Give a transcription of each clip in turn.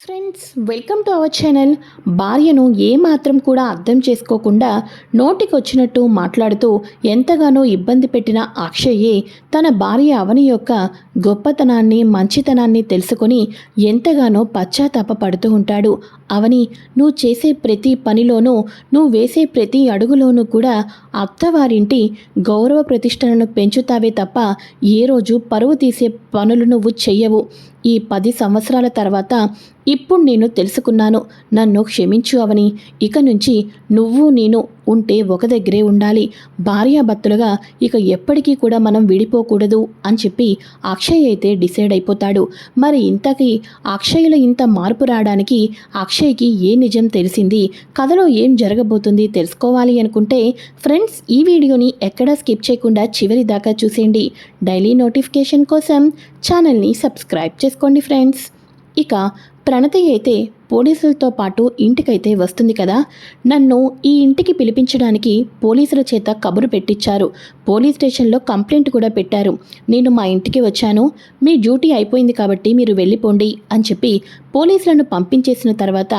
Friends welcome to our channel భార్యను ఏమాత్రం కూడా అర్థం చేసుకోకుండా నోటికొచ్చినట్టు మాట్లాడుతూ ఎంతగానో ఇబ్బంది పెట్టిన అక్షయ్యే తన భార్య అవని యొక్క గొప్పతనాన్ని మంచితనాన్ని తెలుసుకొని ఎంతగానో పశ్చాత్తాప పడుతూ ఉంటాడు. అవని నువ్వు చేసే ప్రతి పనిలోనూ నువ్వు వేసే ప్రతి అడుగులోనూ కూడా అత్తవారింటి గౌరవ ప్రతిష్టలను పెంచుతావే తప్ప ఏ రోజు పరువు తీసే పనులు నువ్వు చెయ్యవు. ఈ పది సంవత్సరాల తర్వాత ఇప్పుడు నేను తెలుసుకున్నాను. నన్ను క్షమించు అవని. ఇక నుంచి నువ్వు నేను ఉంటే ఒక దగ్గరే ఉండాలి. భార్యాభర్తలుగా ఇక ఎప్పటికీ కూడా మనం విడిపోకూడదు అని చెప్పి అక్షయ్ అయితే డిసైడ్ అయిపోతాడు. మరి ఇంతకీ అక్షయ్లో ఇంత మార్పు రావడానికి అక్షయ్కి ఏ నిజం తెలిసింది? కథలో ఏం జరగబోతుంది తెలుసుకోవాలి అనుకుంటే ఫ్రెండ్స్ ఈ వీడియోని ఎక్కడా స్కిప్ చేయకుండా చివరి దాకా చూసేయండి. డైలీ నోటిఫికేషన్ కోసం ఛానల్ని సబ్స్క్రైబ్ చేసుకోండి ఫ్రెండ్స్. ఇక ప్రణతి అయితే పోలీసులతో పాటు ఇంటికైతే వస్తుంది కదా. నన్ను ఈ ఇంటికి పిలిపించడానికి పోలీసుల చేత కబురు పెట్టించారు పోలీస్ స్టేషన్లో కంప్లైంట్ కూడా పెట్టారు. నేను మా ఇంటికి వచ్చాను. మీ డ్యూటీ అయిపోయింది కాబట్టి మీరు వెళ్ళిపోండి అని చెప్పి పోలీసులను పంపించేసిన తర్వాత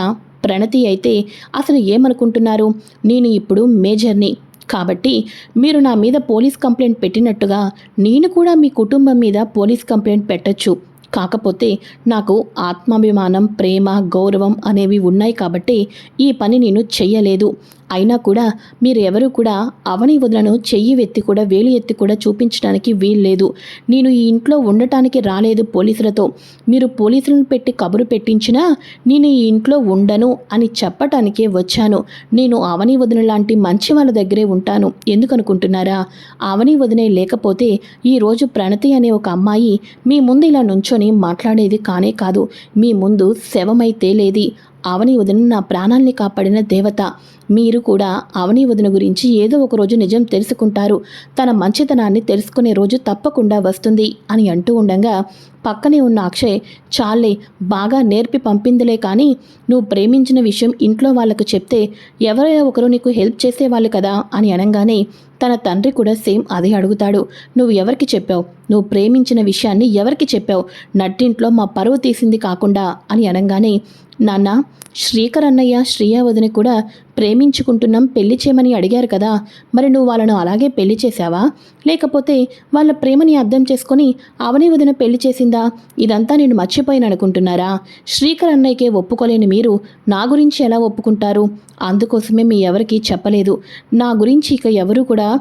ప్రణతి అయితే అసలు ఏమనుకుంటున్నారు? నేను ఇప్పుడు మేజర్ని. కాబట్టి మీరు నా మీద పోలీస్ కంప్లైంట్ పెట్టినట్టుగా నేను కూడా మీ కుటుంబం మీద పోలీస్ కంప్లైంట్ పెట్టొచ్చు. కాకపోతే నాకు ఆత్మాభిమానం ప్రేమ గౌరవం అనేవి ఉన్నాయి కాబట్టి ఈ పని నేను చెయ్యలేదు. అయినా కూడా మీరెవరు కూడా అవని వదలను చెయ్యి ఎత్తి కూడా వేలు ఎత్తి కూడా చూపించడానికి వీల్లేదు. నేను ఈ ఇంట్లో ఉండటానికి రాలేదు పోలీసులతో. మీరు పోలీసులను పెట్టి కబురు పెట్టించినా నేను ఈ ఇంట్లో ఉండను అని చెప్పటానికే వచ్చాను. నేను అవని వదిన లాంటి మంచి వాళ్ళ దగ్గరే ఉంటాను. ఎందుకనుకుంటున్నారా? అవని వదినే లేకపోతే ఈరోజు ప్రణతి అనే ఒక అమ్మాయి మీ ముందు ఇలా నుంచో కూర్చొని మాట్లాడేది కానే కాదు. మీ ముందు శవమైతే లేది. అవని వదిన నా ప్రాణాల్ని కాపాడిన దేవత. మీరు కూడా అవని వదిన గురించి ఏదో ఒక రోజు నిజం తెలుసుకుంటారు. తన మంచితనాన్ని తెలుసుకునే రోజు తప్పకుండా వస్తుంది అని అంటూ ఉండగా పక్కనే ఉన్న అక్షయ్ చాలే బాగా నేర్పి పంపిందిలే కానీ నువ్వు ప్రేమించిన విషయం ఇంట్లో వాళ్ళకు చెప్తే ఎవరైనా ఒకరు నీకు హెల్ప్ చేసేవాళ్ళు కదా అని అనగానే తన తండ్రి కూడా సేమ్ అదే అడుగుతాడు. నువ్వు ఎవరికి చెప్పావు? నువ్వు ప్రేమించిన విషయాన్ని ఎవరికి చెప్పావు? నట్టింట్లో మా పరువు తీసింది కాకుండా అని అనగానే నాన్న శ్రీకర్ అన్నయ్య శ్రీయా వదిని కూడా ప్రేమించుకుంటున్నాం పెళ్ళి చేయమని అడిగారు కదా. మరి నువ్వు వాళ్ళను అలాగే పెళ్ళి చేశావా? లేకపోతే వాళ్ళ ప్రేమని అర్థం చేసుకొని అవని వదిన పెళ్ళి చేసిందా? ఇదంతా నేను మర్చిపోయిన అనుకుంటున్నారా? శ్రీకర్ అన్నయ్యకే ఒప్పుకోలేని మీరు నా గురించి ఎలా ఒప్పుకుంటారు? అందుకోసమే మీ ఎవరికి చెప్పలేదు. నా గురించి ఇక ఎవరు కూడా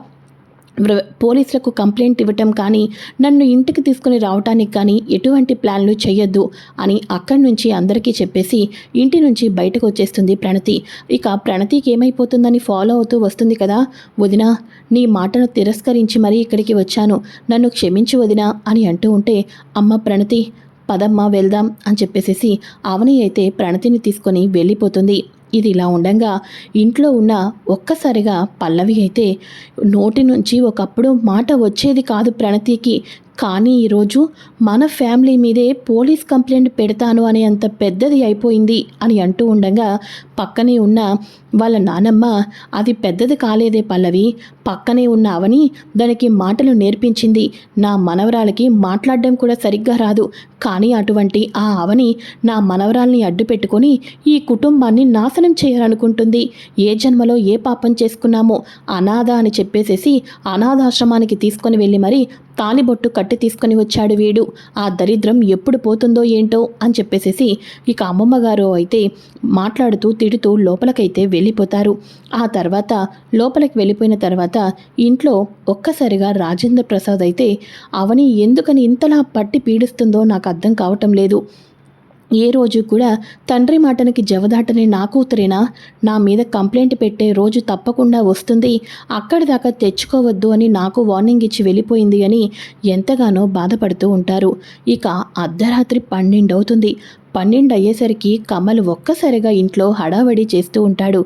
పోలీసులకు కంప్లైంట్ ఇవ్వటం కానీ నన్ను ఇంటికి తీసుకుని రావటానికి కానీ ఎటువంటి ప్లాన్లు చేయొద్దు అని అక్కడి నుంచి అందరికీ చెప్పేసి ఇంటి నుంచి బయటకు వచ్చేస్తుంది ప్రణతి. ఇక ప్రణతికి ఏమైపోతుందని ఫాలో అవుతూ వస్తుంది కదా. వదిన నీ మాటను తిరస్కరించి మరీ ఇక్కడికి వచ్చాను. నన్ను క్షమించు వదిన అని అంటూ ఉంటే అమ్మ ప్రణతి పదమ్మ వెళ్దాం అని చెప్పేసేసి అవని అయితే ప్రణతిని తీసుకొని వెళ్ళిపోతుంది. ఇది ఇలా ఉండగా ఇంట్లో ఉన్న ఒక్కసారిగా పల్లవి అయితే నోటి నుంచి ఒకప్పుడు మాట వచ్చేది కాదు ప్రణతికి కానీ ఈరోజు మన ఫ్యామిలీ మీదే పోలీస్ కంప్లైంట్ పెడతాను అనే అంత పెద్దది అయిపోయింది అని అంటూ ఉండగా పక్కనే ఉన్న వాళ్ళ నానమ్మ అది పెద్దది కాలేదే పల్లవి. పక్కనే ఉన్న అవని దానికి మాటలు నేర్పించింది. నా మనవరాలకి మాట్లాడడం కూడా సరిగ్గా రాదు. కానీ అటువంటి ఆ అవని నా మనవరాల్ని అడ్డు పెట్టుకొని ఈ కుటుంబాన్ని నాశనం చేయాలనుకుంటుంది. ఏ జన్మలో ఏ పాపం చేసుకున్నామో అనాథ అని చెప్పేసేసి అనాథాశ్రమానికి తీసుకొని వెళ్ళి మరీ తాలిబొట్టు కట్టి తీసుకొని వచ్చాడు వీడు. ఆ దరిద్రం ఎప్పుడు పోతుందో ఏంటో అని చెప్పేసేసి ఇక అమ్మమ్మ గారు అయితే మాట్లాడుతూ తిడుతూ లోపలికైతే వెళ్ళిపోతారు. ఆ తర్వాత లోపలికి వెళ్ళిపోయిన తర్వాత ఇంట్లో ఒక్కసారిగా రాజేంద్ర ప్రసాద్ అయితే అవని ఎందుకని ఇంతలా పట్టి పీడిస్తుందో నాకు అర్థం కావటం లేదు. ఏ రోజు కూడా తండ్రి మాటనికి జవదాటని నా కూతురేనా? నా మీద కంప్లైంట్ పెట్టే రోజు తప్పకుండా వస్తుంది. అక్కడి దాకా తెచ్చుకోవద్దు అని నాకు వార్నింగ్ ఇచ్చి వెళ్ళిపోయింది అని ఎంతగానో బాధపడుతూ ఉంటారు. ఇక అర్ధరాత్రి పన్నెండు అవుతుంది పన్నెండు అయ్యేసరికి కమల్ ఒక్కసారిగా ఇంట్లో హడావడి చేస్తూ ఉంటాడు.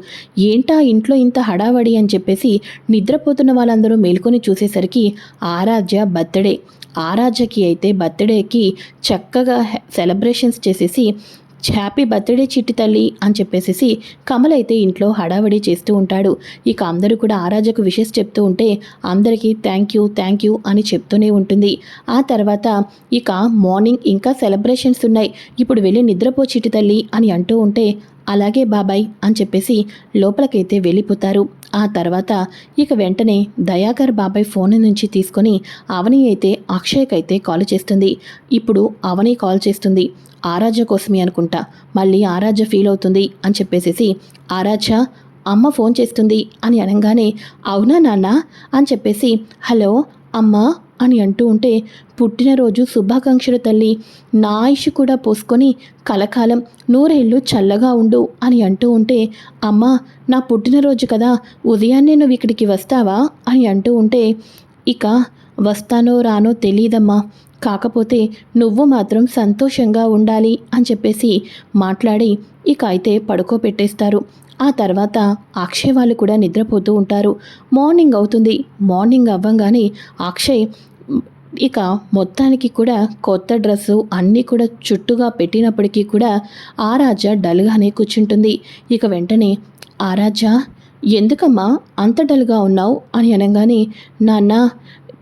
ఏంటా ఇంట్లో ఇంత హడావడి అని చెప్పేసి నిద్రపోతున్న వాళ్ళందరూ మేల్కొని చూసేసరికి ఆరాధ్య బర్త్డే. ఆరాధ్యకి అయితే బర్త్డేకి చక్కగా సెలబ్రేషన్స్ చేసేసి హ్యాపీ బర్త్డే చిట్టి తల్లి అని చెప్పేసి కమల్ అయితే ఇంట్లో హడావిడి చేస్తూ ఉంటాడు. ఇక అందరూ కూడా ఆరాజకు విషెస్ చెప్తూ ఉంటే అందరికీ థ్యాంక్ యూ థ్యాంక్ యూ అని చెప్తూనే ఉంటుంది. ఆ తర్వాత ఇక మార్నింగ్ ఇంకా సెలబ్రేషన్స్ ఉన్నాయి. ఇప్పుడు వెళ్ళి నిద్రపో చిట్టి తల్లి అని అంటూ ఉంటే అలాగే బాబాయ్ అని చెప్పేసి లోపలికైతే వెళ్ళిపోతారు. ఆ తర్వాత ఇక వెంటనే దయాకర్ బాబాయ్ ఫోన్ నుంచి తీసుకొని అవని అయితే అక్షయ్కైతే కాల్ చేస్తుంది. ఇప్పుడు అవని కాల్ చేస్తుంది. ఆరాధ్య కోసమే అనుకుంటా. మళ్ళీ ఆరాధ్య ఫీల్ అవుతుంది అని చెప్పేసేసి ఆరాధ్య అమ్మ ఫోన్ చేస్తుంది అని అనగానే అవునా నాన్న? అని చెప్పేసి హలో అమ్మ? అని అంటూ ఉంటే పుట్టినరోజు శుభాకాంక్షలు తల్లి. నా ఆయుష్ కూడా పోసుకొని కలకాలం నూరేళ్ళు చల్లగా ఉండు అని అంటూ ఉంటే అమ్మా నా పుట్టినరోజు కదా ఉదయాన్నే నువ్వు ఇక్కడికి వస్తావా అని అంటూ ఉంటే ఇక వస్తానో రానో తెలియదమ్మా కాకపోతే నువ్వు మాత్రం సంతోషంగా ఉండాలి అని చెప్పేసి మాట్లాడి ఇక అయితే పడుకోబెట్టేస్తారు. ఆ తర్వాత అక్షయ్ వాళ్ళు కూడా నిద్రపోతూ ఉంటారు. మార్నింగ్ అవుతుంది. మార్నింగ్ అవ్వంగానే అక్షయ్ ఇక మొత్తానికి కూడా కొత్త డ్రెస్సు అన్నీ కూడా చుట్టుగా పెట్టినప్పటికీ కూడా ఆరాధ్య డల్గానే కూర్చుంటుంది. ఇక వెంటనే ఆరాధ్య ఎందుకమ్మా అంత డల్గా ఉన్నావు? అని అనగానే నాన్న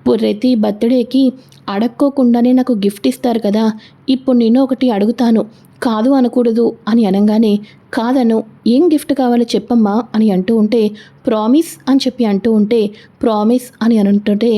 ప్రతి బర్త్డేకి అడక్కోకుండానే నాకు గిఫ్ట్ ఇస్తారు కదా ఇప్పుడు నేను ఒకటి అడుగుతాను. కాదు అనకూడదు అని అనగానే కాదను ఏం గిఫ్ట్ కావాలో చెప్పమ్మా అని అంటూ ఉంటే ప్రామిస్ అని చెప్పి అంటూ ఉంటే ప్రామిస్ అని అంటుంటే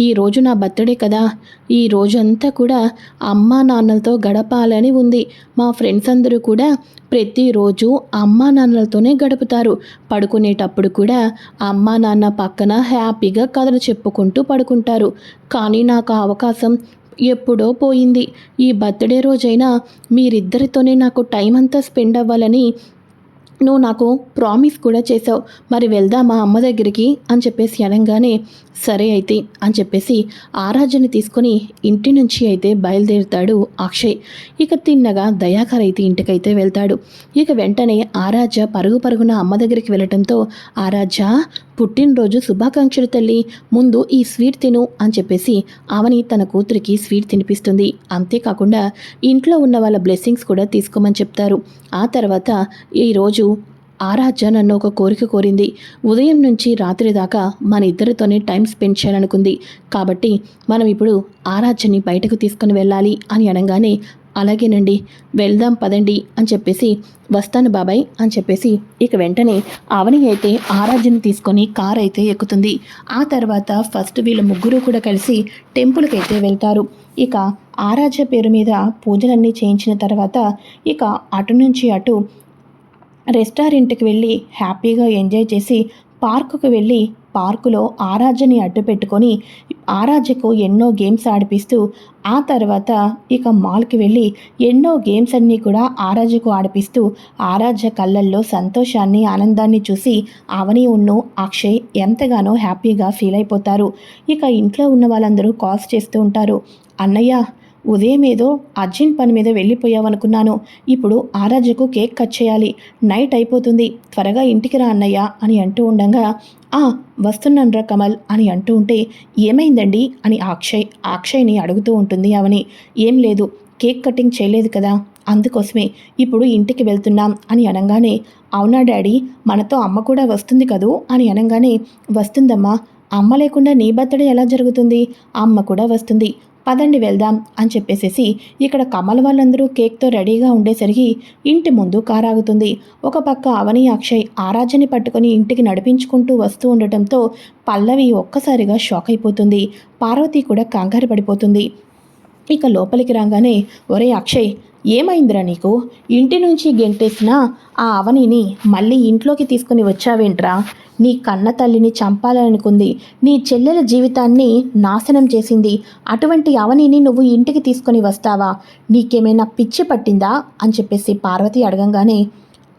ఈరోజు నా బర్త్డే కదా ఈ రోజంతా కూడా అమ్మా నాన్నలతో గడపాలని ఉంది. మా ఫ్రెండ్స్ అందరూ కూడా ప్రతిరోజు అమ్మా నాన్నలతోనే గడుపుతారు. పడుకునేటప్పుడు కూడా అమ్మా నాన్న పక్కన హ్యాపీగా కథలు చెప్పుకుంటూ పడుకుంటారు. కానీ నాకు ఆ అవకాశం ఎప్పుడో పోయింది. ఈ బర్త్డే రోజైనా మీరిద్దరితోనే నాకు టైం అంతా స్పెండ్ అవ్వాలని నువ్వు నాకు ప్రామిస్ కూడా చేసావు మరి వెళ్దామా అమ్మ దగ్గరికి అని చెప్పేసి అనగానే సరే అయితే అని చెప్పేసి ఆరాధ్యని తీసుకొని ఇంటి నుంచి అయితే బయలుదేరుతాడు అక్షయ్. ఇక తిన్నగా దయాకర్ అయితే ఇంటికైతే వెళ్తాడు. ఇక వెంటనే ఆరాధ్య పరుగు పరుగున అమ్మ దగ్గరికి వెళ్ళటంతో ఆరాధ్య పుట్టినరోజు శుభాకాంక్షలు తల్లి ముందు ఈ స్వీట్ తిను అని చెప్పేసి అవని తన కూతురికి స్వీట్ తినిపిస్తుంది. అంతేకాకుండా ఇంట్లో ఉన్న వాళ్ళ బ్లెస్సింగ్స్ కూడా తీసుకోమని చెప్తారు. ఆ తర్వాత ఈరోజు ఆరాధ్య నన్ను ఒక కోరిక కోరింది. ఉదయం నుంచి రాత్రి దాకా మన ఇద్దరితోనే టైం స్పెండ్ చేయాలనుకుంది. కాబట్టి మనం ఇప్పుడు ఆరాధ్యని బయటకు తీసుకుని వెళ్ళాలి అని అనగానే అలాగేనండి వెళ్దాం పదండి అని చెప్పేసి వస్తాను బాబాయ్ అని చెప్పేసి ఇక వెంటనే అవని అయితే ఆరాధ్యని తీసుకొని కార్ అయితే ఎక్కుతుంది. ఆ తర్వాత ఫస్ట్ వీళ్ళు ముగ్గురు కూడా కలిసి టెంపుల్కి అయితే వెళ్తారు. ఇక ఆరాధ్య పేరు మీద పూజలన్నీ చేయించిన తర్వాత ఇక అటు నుంచి అటు రెస్టారెంట్కి వెళ్ళి హ్యాపీగా ఎంజాయ్ చేసి పార్కుకు వెళ్ళి పార్కులో ఆరాధ్యని అడ్డు పెట్టుకొని ఆరాధ్యకు ఎన్నో గేమ్స్ ఆడిపిస్తూ ఆ తర్వాత ఇక మాల్కి వెళ్ళి ఎన్నో గేమ్స్ అన్నీ కూడా ఆరాధ్యకు ఆడిపిస్తూ ఆరాధ్య కళ్ళల్లో సంతోషాన్ని ఆనందాన్ని చూసి అవని ఉన్ను అక్షయ్ ఎంతగానో హ్యాపీగా ఫీల్ అయిపోతారు. ఇక ఇంట్లో ఉన్న వాళ్ళందరూ కాల్స్ చేస్తూ ఉంటారు. అన్నయ్య ఉదయం ఏదో అర్జెంట్ పని మీద వెళ్ళిపోయావనుకున్నాను. ఇప్పుడు ఆరాధ్యకు కేక్ కట్ చేయాలి. నైట్ అయిపోతుంది. త్వరగా ఇంటికి రా అన్నయ్య అని అంటూ ఉండగా ఆ వస్తున్నాన్రా కమల్ అని అంటూ ఉంటే ఏమైందండి? అని అక్షయ్ అక్షయ్ని అడుగుతూ ఉంటుంది అవని ఏం లేదు. కేక్ కటింగ్ చేయలేదు కదా. అందుకోసమే ఇప్పుడు ఇంటికి వెళ్తున్నాం అని అనగానే అవునా డాడీ? మనతో అమ్మ కూడా వస్తుంది కదూ? అని అనగానే వస్తుందమ్మా. అమ్మ లేకుండా నీ బర్త్డే ఎలా జరుగుతుంది? అమ్మ కూడా వస్తుంది. పదండి వెళ్దాం అని చెప్పేసేసి ఇక్కడ కమల్ వాళ్ళందరూ కేక్తో రెడీగా ఉండేసరికి ఇంటి ముందు కారాగుతుంది ఒక పక్క అవని అక్షయ్ ఆరాధ్యని పట్టుకొని ఇంటికి నడిపించుకుంటూ వస్తూ ఉండటంతో పల్లవి ఒక్కసారిగా షాక్ అయిపోతుంది. పార్వతి కూడా కంగారు పడిపోతుంది. ఇక లోపలికి రాగానే ఒరే అక్షయ్ ఏమైందిరా నీకు? ఇంటి నుంచి గెంటేసిన ఆ అవనిని మళ్ళీ ఇంట్లోకి తీసుకుని వచ్చావేంట్రా? నీ కన్న తల్లిని చంపాలనుకుంది. నీ చెల్లెల జీవితాన్ని నాశనం చేసింది. అటువంటి అవనిని నువ్వు ఇంటికి తీసుకొని వస్తావా? నీకేమైనా పిచ్చి పట్టిందా? అని చెప్పేసి పార్వతి అడగంగానే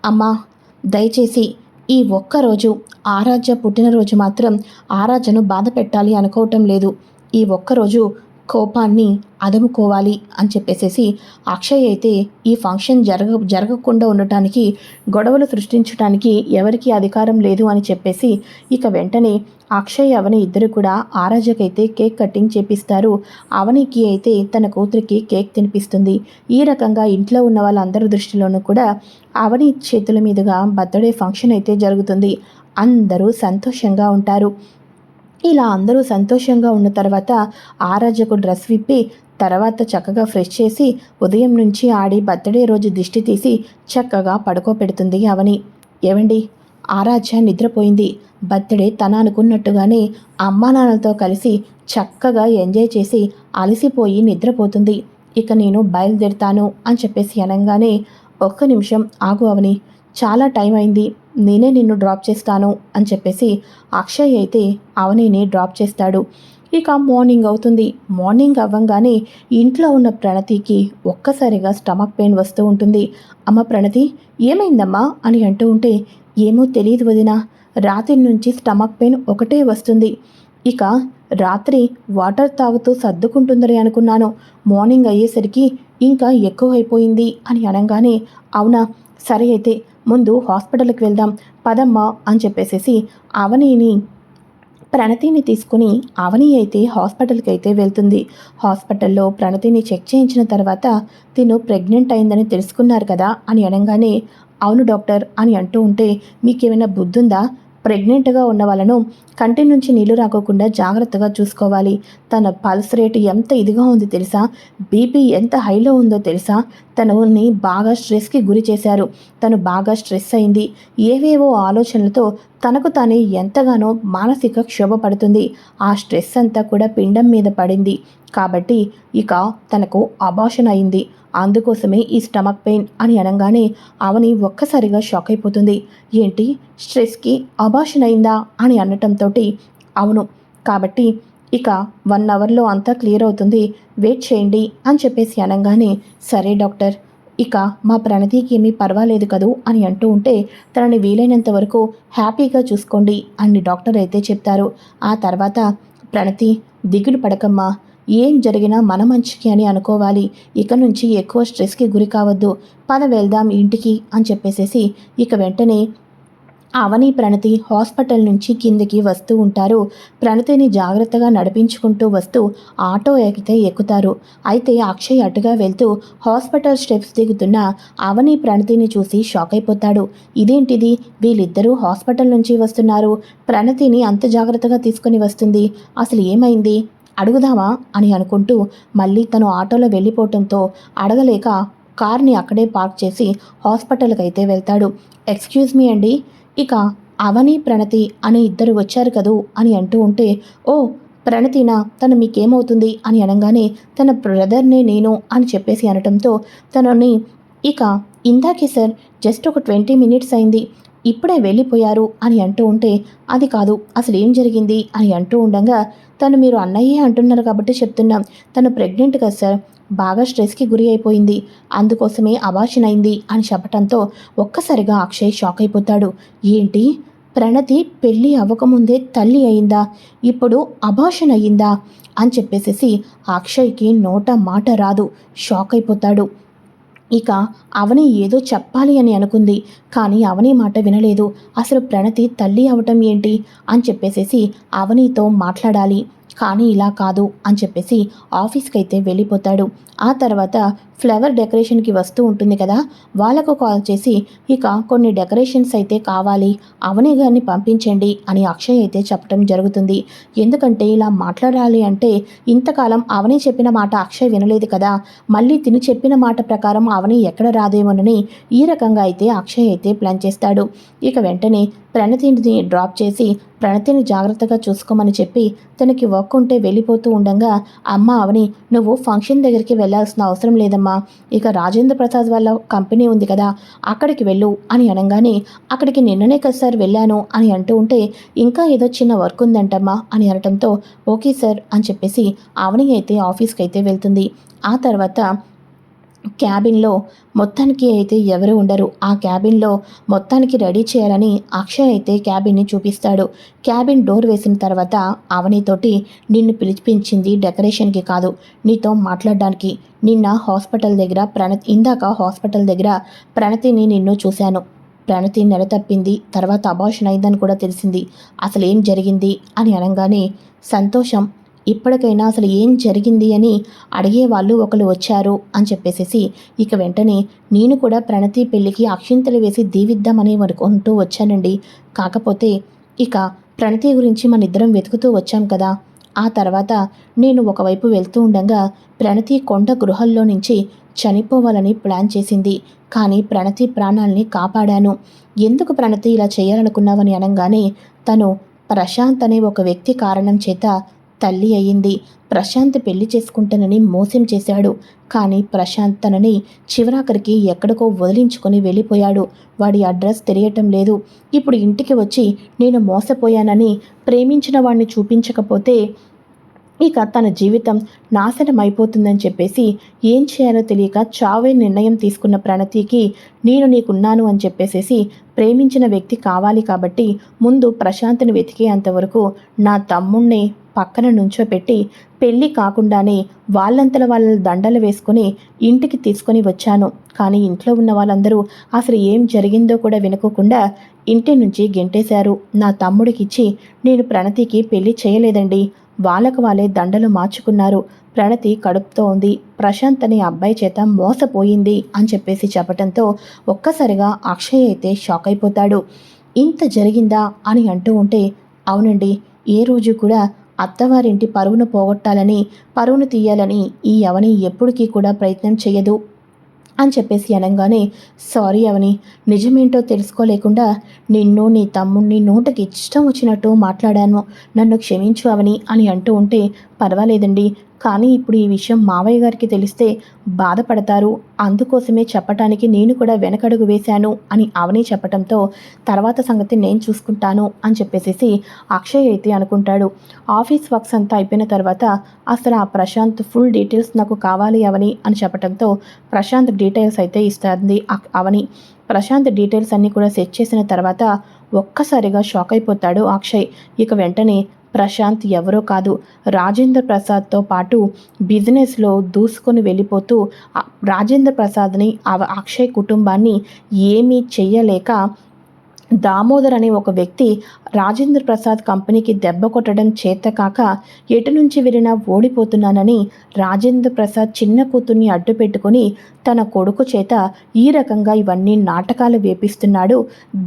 అమ్మా దయచేసి ఈ ఒక్కరోజు ఆరాధ్య పుట్టినరోజు మాత్రం ఆరాధ్యను బాధ పెట్టాలి అనుకోవటం లేదు. ఈ ఒక్కరోజు కోపాన్ని అదుముకోవాలి అని చెప్పేసేసి అక్షయ్ అయితే ఈ ఫంక్షన్ జరగ జరగకుండా ఉండటానికి గొడవలు సృష్టించడానికి ఎవరికీ అధికారం లేదు అని చెప్పేసి ఇక వెంటనే అక్షయ్ అవని ఇద్దరు కూడా ఆరాజకైతే కేక్ కటింగ్ చేపిస్తారు. అవనికి అయితే తన కూతురికి కేక్ తినిపిస్తుంది. ఈ రకంగా ఇంట్లో ఉన్న వాళ్ళందరి దృష్టిలోనూ కూడా అవని చేతుల మీదుగా బర్త్డే ఫంక్షన్ అయితే జరుగుతుంది. అందరూ సంతోషంగా ఉంటారు. ఇలా అందరూ సంతోషంగా ఉన్న తర్వాత ఆరాజకు డ్రెస్ విప్పి తర్వాత చక్కగా ఫ్రెష్ చేసి ఉదయం నుంచి ఆడి బర్త్డే రోజు దిష్టి తీసి చక్కగా పడుకోపెడుతుంది అవని. ఏవండి? ఆరాధ్య నిద్రపోయింది. బర్త్డే తన అనుకున్నట్టుగానే అమ్మా నాన్నలతో కలిసి చక్కగా ఎంజాయ్ చేసి అలసిపోయి నిద్రపోతుంది. ఇక నేను బయలుదేరుతాను అని చెప్పేసి అనగానే ఒక్క నిమిషం ఆగు అవని. చాలా టైం అయింది. నేనే నిన్ను డ్రాప్ చేస్తాను అని చెప్పేసి అక్షయ్ అయితే అవనిని డ్రాప్ చేస్తాడు. ఇక మార్నింగ్ అవుతుంది. మార్నింగ్ అవ్వంగానే ఇంట్లో ఉన్న ప్రణతికి ఒక్కసారిగా స్టమక్ పెయిన్ వస్తూ ఉంటుంది. అమ్మ ప్రణతి ఏమైందమ్మా అని అంటూ ఉంటే ఏమో తెలియదు వదినా. రాత్రి నుంచి స్టమక్ పెయిన్ ఒకటే వస్తుంది. ఇక రాత్రి వాటర్ తాగుతూ సర్దుకుంటుందని అనుకున్నాను. మార్నింగ్ అయ్యేసరికి ఇంకా ఎక్కువైపోయింది అని అనగానే అవునా? సరే అయితే ముందు హాస్పిటల్కి వెళ్దాం పదమ్మా అని చెప్పేసేసి అవనీని ప్రణతిని తీసుకుని అవని అయితే హాస్పిటల్కి అయితే వెళ్తుంది. హాస్పిటల్లో ప్రణతిని చెక్ చేయించిన తర్వాత తిను ప్రెగ్నెంట్ అయిందని తెలుసుకున్నారు కదా అని అనగానే అవును డాక్టర్ అని అంటూ ఉంటే మీకేమైనా బుద్ధుందా? ప్రెగ్నెంట్గా ఉన్న వాళ్ళను కంటి నుంచి నీళ్ళు రాకోకుండా జాగ్రత్తగా చూసుకోవాలి. తన పల్స్ రేట్ ఎంత ఇదిగా ఉంది తెలుసా? బీపీ ఎంత హైలో ఉందో తెలుసా? తనని బాగా స్ట్రెస్కి గురి చేశారు. తను బాగా స్ట్రెస్ అయింది. ఏవేవో ఆలోచనలతో తనకు తానే ఎంతగానో మానసిక క్షోభ పడుతుంది ఆ స్ట్రెస్ అంతా కూడా పిండం మీద పడింది. కాబట్టి ఇక తనకు అబాషన్ అయింది. అందుకోసమే ఈ స్టమక్ పెయిన్ అని అనగానే అవని ఒక్కసారిగా షాక్ అయిపోతుంది. ఏంటి? స్ట్రెస్కి అబాషన్ అయిందా? అని అనటంతో అవును. కాబట్టి ఇక వన్ అవర్లో అంతా క్లియర్ అవుతుంది. వెయిట్ చేయండి అని చెప్పేసి అనగానే సరే డాక్టర్. ఇక మా ప్రణతికి ఏమీ పర్వాలేదు కదూ అని అంటూ ఉంటే తనని వీలైనంత వరకు హ్యాపీగా చూసుకోండి అని డాక్టర్ అయితే చెప్తారు. ఆ తర్వాత ప్రణతి దిగులు పడకమ్మా ఏం జరిగినా మన మంచికి అని అనుకోవాలి. ఇక నుంచి ఎక్కువ స్ట్రెస్కి గురి కావద్దు. పద వెళ్దాం ఇంటికి అని చెప్పేసేసి ఇక వెంటనే అవని ప్రణతి హాస్పిటల్ నుంచి కిందికి వస్తూ ఉంటారు. ప్రణతిని జాగ్రత్తగా నడిపించుకుంటూ వస్తూ ఆటో ఎక్కితే ఎక్కుతారు. అయితే అక్షయ్ అటుగా వెళ్తూ హాస్పిటల్ స్టెప్స్ దిగుతున్న అవని ప్రణతిని చూసి షాక్ అయిపోతాడు. ఇదేంటిది? వీళ్ళిద్దరూ హాస్పిటల్ నుంచి వస్తున్నారు. ప్రణతిని అంత జాగ్రత్తగా తీసుకుని వస్తుంది. అసలు ఏమైంది? అడుగుదామా? అని అనుకుంటూ మళ్ళీ తను ఆటోలో వెళ్ళిపోవటంతో అడగలేక కార్ని అక్కడే పార్క్ చేసి హాస్పిటల్కి అయితే వెళ్తాడు. ఎక్స్క్యూజ్ మీ అండి ఇక అవని ప్రణతి అనే ఇద్దరు వచ్చారు కదూ అని అంటూ ఉంటే ఓ ప్రణతినా తను మీకేమవుతుంది అని అనగానే తన బ్రదర్నే నేను అని చెప్పేసి అనటంతో తనని ఇక ఇందాకే సార్ జస్ట్ ఒక ట్వంటీ మినిట్స్ అయింది. ఇప్పుడే వెళ్ళిపోయారు అని అంటూ ఉంటే అది కాదు అసలు ఏం జరిగింది అని అంటూ ఉండగా తను మీరు అన్నయ్యే అంటున్నారు కాబట్టి చెప్తున్నాం తను ప్రెగ్నెంట్ కదా సార్ బాగా స్ట్రెస్కి గురి అయిపోయింది అందుకోసమే అబార్షన్ అయింది అని చెప్పటంతో ఒక్కసారిగా అక్షయ్ షాక్ అయిపోతాడు. ఏంటి? ప్రణతి పెళ్ళి అవ్వకముందే తల్లి అయిందా? ఇప్పుడు అబాషన్ అయ్యిందా? అని చెప్పేసేసి అక్షయ్కి నోట మాట రాదు షాక్ అయిపోతాడు. ఇక అవని ఏదో చెప్పాలి అని అనుకుంది. కానీ అవని మాట వినలేదు. అసలు ప్రణతి తల్లి అవటం ఏంటి? అని చెప్పేసేసి అవనితో మాట్లాడాలి. కానీ ఇలా కాదు అని చెప్పేసి ఆఫీస్కి అయితే వెళ్ళిపోతాడు. ఆ తర్వాత ఫ్లవర్ డెకరేషన్కి వస్తూ ఉంటుంది కదా వాళ్ళకు కాల్ చేసి ఇక కొన్ని డెకరేషన్స్ అయితే కావాలి అవని గారిని పంపించండి అని అక్షయ్ అయితే చెప్పడం జరుగుతుంది. ఎందుకంటే ఇలా మాట్లాడాలి అంటే ఇంతకాలం అవని చెప్పిన మాట అక్షయ్ వినలేదు కదా మళ్ళీ తిని చెప్పిన మాట ప్రకారం అవని ఎక్కడ రాదేమోనని ఈ రకంగా అయితే అక్షయ్ అయితే ప్లాన్ చేస్తాడు. ఇక వెంటనే ప్రణతిని డ్రాప్ చేసి ప్రణతిని జాగ్రత్తగా చూసుకోమని చెప్పి తనకి వర్క్ ఉంటే వెళ్ళిపోతూ ఉండగా అమ్మ అవని నువ్వు ఫంక్షన్ దగ్గరికి వెళ్ళాల్సిన అవసరం లేదమ్మా ఇక రాజేంద్ర ప్రసాద్ వాళ్ళ కంపెనీ ఉంది కదా అక్కడికి వెళ్ళు అని అనగానే అక్కడికి నిన్ననే కదా సార్ వెళ్ళాను అని అంటూ ఉంటే ఇంకా ఏదో చిన్న వర్క్ ఉందంటమ్మా అని అనటంతో ఓకే సార్ అని చెప్పేసి ఆవని అయితే ఆఫీస్కి అయితే వెళ్తుంది. ఆ తర్వాత క్యాబిన్లో మొత్తానికి అయితే ఎవరు ఉండరు. ఆ క్యాబిన్లో మొత్తానికి రెడీ చేయాలని అక్షయ్ అయితే క్యాబిన్ని చూపిస్తాడు. క్యాబిన్ డోర్ వేసిన తర్వాత అవనితోటి నిన్ను పిలిపించింది డెకరేషన్కి కాదు నీతో మాట్లాడడానికి. నిన్న హాస్పిటల్ దగ్గర ప్రణతి ఇందాక హాస్పిటల్ దగ్గర ప్రణతిని నిన్ను చూశాను. ప్రణతి నెల తప్పింది తర్వాత అబార్షన్ అయిందని కూడా తెలిసింది. అసలు ఏం జరిగింది అని అనగానే సంతోషం ఇప్పటికైనా అసలు ఏం జరిగింది అని అడిగే వాళ్ళు ఒకరు వచ్చారు అని చెప్పేసేసి ఇక వెంటనే నేను కూడా ప్రణతి పెళ్ళికి అక్షింతలు వేసి దీవిద్దామని అనుకుంటూ వచ్చానండి. కాకపోతే ఇక ప్రణతి గురించి మన ఇద్దరం వెతుకుతూ వచ్చాం కదా. ఆ తర్వాత నేను ఒకవైపు వెళ్తూ ఉండగా ప్రణతి కొండ గృహల్లో నుంచి చనిపోవాలని ప్లాన్ చేసింది. కానీ ప్రణతి ప్రాణాల్ని కాపాడాను. ఎందుకు ప్రణతి ఇలా చేయాలనుకున్నావని అనగానే తను ప్రశాంత్ అనే ఒక వ్యక్తి కారణం చేత తల్లి అయ్యింది. ప్రశాంత్ పెళ్ళి చేసుకుంటానని మోసం చేశాడు. కానీ ప్రశాంత్ తనని చివరాఖరికి ఎక్కడికో వదిలించుకొని వెళ్ళిపోయాడు. వాడి అడ్రస్ తెలియటం లేదు. ఇప్పుడు ఇంటికి వచ్చి నేను మోసపోయానని ప్రేమించిన వాడిని చూపించకపోతే ఇక తన జీవితం నాశనం అయిపోతుందని చెప్పేసి ఏం చేయాలో తెలియక చావే నిర్ణయం తీసుకున్న ప్రణతికి నేను నీకున్నాను అని చెప్పేసేసి ప్రేమించిన వ్యక్తి కావాలి కాబట్టి ముందు ప్రశాంత్ని వెతికేంతవరకు నా తమ్ముణ్ణి పక్కన నుంచోపెట్టి పెళ్ళి కాకుండానే వాళ్ళంతల వాళ్ళ దండలు వేసుకొని ఇంటికి తీసుకొని వచ్చాను. కానీ ఇంట్లో ఉన్న వాళ్ళందరూ అసలు ఏం జరిగిందో కూడా వినుకోకుండా ఇంటి నుంచి గెంటేశారు. నా తమ్ముడికిచ్చి నేను ప్రణతికి పెళ్ళి చేయలేదండి. వాళ్ళకు వాళ్ళే దండలు మార్చుకున్నారు. ప్రణతి కడుపుతో ఉంది. ప్రశాంత్ అనే అబ్బాయి చేత మోసపోయింది అని చెప్పేసి చెప్పటంతో ఒక్కసారిగా అక్షయ్ అయితే షాక్ అయిపోతాడు. ఇంత జరిగిందా? అని అంటూ ఉంటే అవునండి. ఏ రోజు కూడా అత్తవారింటి పరువును పోగొట్టాలని పరువును తీయాలని ఈ అవని ఎప్పటికీ కూడా ప్రయత్నం చేయదు అని చెప్పేసి అనగానే సారీ అవని నిజమేంటో తెలుసుకోలేకుండా నిన్ను నీ తమ్ముణ్ణి నోటకి ఇష్టం వచ్చినట్టు మాట్లాడాను. నన్ను క్షమించు అవని అని అంటూ ఉంటే పర్వాలేదండి కానీ ఇప్పుడు ఈ విషయం మావయ్య గారికి తెలిస్తే బాధపడతారు. అందుకోసమే చెప్పటానికి నేను కూడా వెనకడుగు వేశాను అని అవని చెప్పటంతో తర్వాత సంగతి నేను చూసుకుంటాను అని చెప్పేసి అక్షయ్ అయితే అనుకుంటాడు. ఆఫీస్ వర్క్స్ అంతా అయిపోయిన తర్వాత అసలు ఆ ప్రశాంత్ ఫుల్ డీటెయిల్స్ నాకు కావాలి అవని అని చెప్పటంతో ప్రశాంత్ డీటెయిల్స్ అయితే ఇస్తుంది అవని. ప్రశాంత్ డీటెయిల్స్ అన్నీ కూడా సెట్ చేసిన తర్వాత ఒక్కసారిగా షాక్ అయిపోతాడు అక్షయ్. ఇక వెంటనే ప్రశాంత్ ఎవరో కాదు. రాజేంద్ర ప్రసాద్తో పాటు బిజినెస్లో దూసుకొని వెళ్ళిపోతూ రాజేంద్ర ప్రసాద్ని అక్షయ్ కుటుంబాన్ని ఏమీ చెయ్యలేక దామోదర్ అనే ఒక వ్యక్తి రాజేంద్ర ప్రసాద్ కంపెనీకి దెబ్బ కొట్టడం చేతకాక ఎటు నుంచి వెళ్ళినా ఓడిపోతున్నానని రాజేంద్ర ప్రసాద్ చిన్న కూతుర్ని అడ్డు పెట్టుకొని తన కొడుకు చేత ఈ రకంగా ఇవన్నీ నాటకాలు వేపిస్తున్నాడు.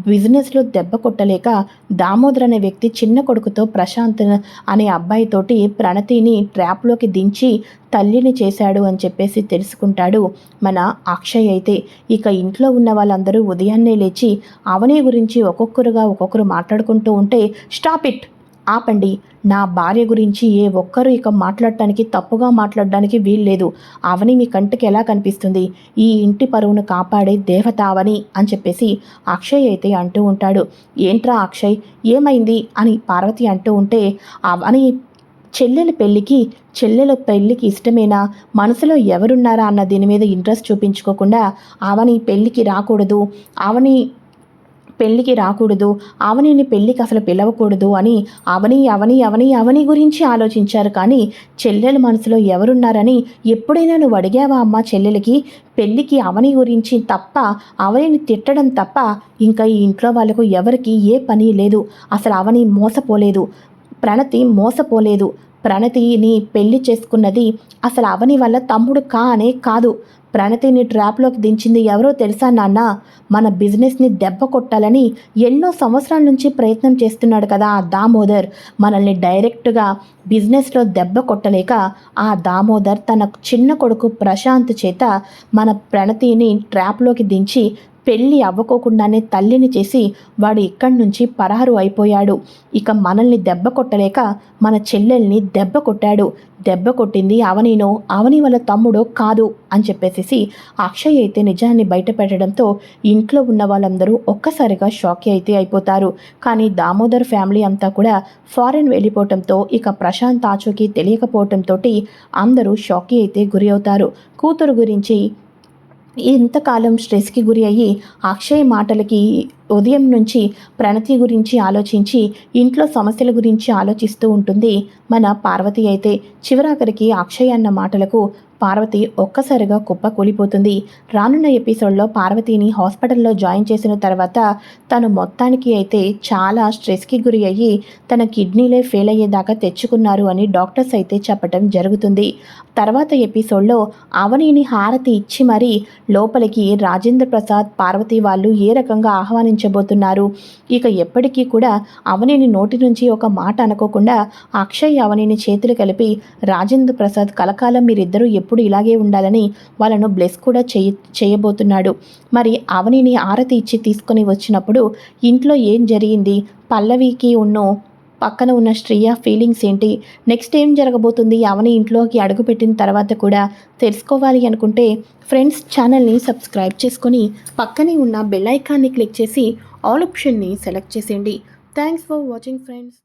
బిజినెస్లో దెబ్బ కొట్టలేక దామోదర్ అనే వ్యక్తి చిన్న కొడుకుతో ప్రశాంత్ అనే అబ్బాయితోటి ప్రణతిని ట్రాప్లోకి దించి తల్లిని చేశాడు అని చెప్పేసి తెలుసుకుంటాడు. మన అక్షయ్ అయితే ఇక ఇంట్లో ఉన్న వాళ్ళందరూ ఉదయాన్నే లేచి అవనే గురించి ఒక్కొక్కరుగా ఒక్కొక్కరు మాట్లాడుకుంటూ ఉంటే స్టాప్ ఇట్ ఆపండి. నా భార్య గురించి ఏ ఒక్కరు ఇక మాట్లాడటానికి తప్పుగా మాట్లాడడానికి వీల్లేదు. అవని మీ కంటికి ఎలా కనిపిస్తుంది? ఈ ఇంటి పరువును కాపాడే దేవత అవని అని చెప్పేసి అక్షయ్ అయితే అంటూ ఉంటాడు. ఏంట్రా అక్షయ్ ఏమైంది? అని పార్వతి అంటూ ఉంటే అవని చెల్లెల పెళ్ళికి చెల్లెల పెళ్ళికి ఇష్టమేనా? మనసులో ఎవరున్నారా అన్న దీని మీద ఇంట్రెస్ట్ చూపించుకోకుండా అవని పెళ్ళికి రాకూడదు. అవని పెళ్ళికి రాకూడదు అవనిని పెళ్ళికి అసలు పిలవకూడదు అని అవని అవని అవని అవని గురించి ఆలోచించారు. కానీ చెల్లెల మనసులో ఎవరున్నారని ఎప్పుడైనా నువ్వు అడిగావా అమ్మ చెల్లెలకి? పెళ్ళికి అవని గురించి తప్ప అవనిని తిట్టడం తప్ప ఇంకా ఈ ఇంట్లో వాళ్ళకు ఎవరికి ఏ పని లేదు. అసలు అవని మోసపోలేదు. ప్రణతి మోసపోలేదు. ప్రణతిని పెళ్ళి చేసుకున్నది అసలు అవని వల్ల తమ్ముడు కానే కాదు. ప్రణతిని ట్రాప్లోకి దించింది ఎవరో తెలుసా నాన్న? మన బిజినెస్ని దెబ్బ కొట్టాలని ఎన్నో సంవత్సరాల నుంచి ప్రయత్నం చేస్తున్నాడు కదా ఆ దామోదర్. మనల్ని డైరెక్ట్గా బిజినెస్లో దెబ్బ కొట్టలేక ఆ దామోదర్ తన చిన్న కొడుకు ప్రశాంత్ చేత మన ప్రణతిని ట్రాప్లోకి దించి పెళ్ళి అవ్వకోకుండానే తల్లిని చేసి వాడు ఇక్కడి నుంచి పరారు అయిపోయాడు. ఇక మనల్ని దెబ్బ కొట్టలేక మన చెల్లెల్ని దెబ్బ కొట్టాడు. దెబ్బ కొట్టింది అవనీనో అవని వాళ్ళ తమ్ముడో కాదు అని చెప్పేసి అక్షయ్ అయితే నిజాన్ని బయట పెట్టడంతో ఇంట్లో ఉన్న వాళ్ళందరూ ఒక్కసారిగా షాక్ అయితే అయిపోతారు. కానీ దామోదర్ ఫ్యామిలీ అంతా కూడా ఫారెన్ వెళ్ళిపోవటంతో ఇక ప్రశాంత్ ఆచూకీ తెలియకపోవటంతో అందరూ షాకీ అయితే గురి అవుతారు. కూతురు గురించి ఇంతకాలం స్ట్రెస్కి గురి అయ్యి అక్షయ్ మాటలకి ఉదయం నుంచి ప్రణతి గురించి ఆలోచించి ఇంట్లో సమస్యల గురించి ఆలోచిస్తూ ఉంటుంది. మన పార్వతి అయితే చివరాఖరికి అక్షయ్ అన్న మాటలకు పార్వతి ఒక్కసారిగా కుప్ప కూలిపోతుంది. రానున్న ఎపిసోడ్లో పార్వతిని హాస్పిటల్లో జాయిన్ చేసిన తర్వాత తను మొత్తానికి అయితే చాలా స్ట్రెస్కి గురి అయ్యి తన కిడ్నీలే ఫెయిల్ అయ్యేదాకా తెచ్చుకున్నారు అని డాక్టర్స్ అయితే చెప్పటం జరుగుతుంది. తర్వాత ఎపిసోడ్లో అవనీని హారతి ఇచ్చి మరీ లోపలికి రాజేంద్ర ప్రసాద్ పార్వతి వాళ్ళు ఏ రకంగా ఆహ్వానించబోతున్నారు? ఇక ఎప్పటికీ కూడా అవనీని నోటి నుంచి ఒక మాట అనుకోకుండా అక్షయ్ అవనిని చేతులు కలిపి రాజేంద్ర ప్రసాద్ కలకాలం మీరిద్దరూ ఎప్పుడు ఎప్పుడు ఇలాగే ఉండాలని వాళ్ళను బ్లెస్ కూడా చేయ చేయబోతున్నాడు. మరి అవనిని ఆరతి ఇచ్చి తీసుకొని వచ్చినప్పుడు ఇంట్లో ఏం జరిగింది? పల్లవికి ఉన్న పక్కన ఉన్న శ్రేయ ఫీలింగ్స్ ఏంటి? నెక్స్ట్ ఏం జరగబోతుంది? అవని ఇంట్లోకి అడుగుపెట్టిన తర్వాత కూడా తెలుసుకోవాలి అనుకుంటే ఫ్రెండ్స్ ఛానల్ని సబ్స్క్రైబ్ చేసుకొని పక్కనే ఉన్న బెల్ ఐకాన్ని క్లిక్ చేసి ఆల్ ఆప్షన్ని సెలెక్ట్ చేసేయండి. Thanks for watching friends.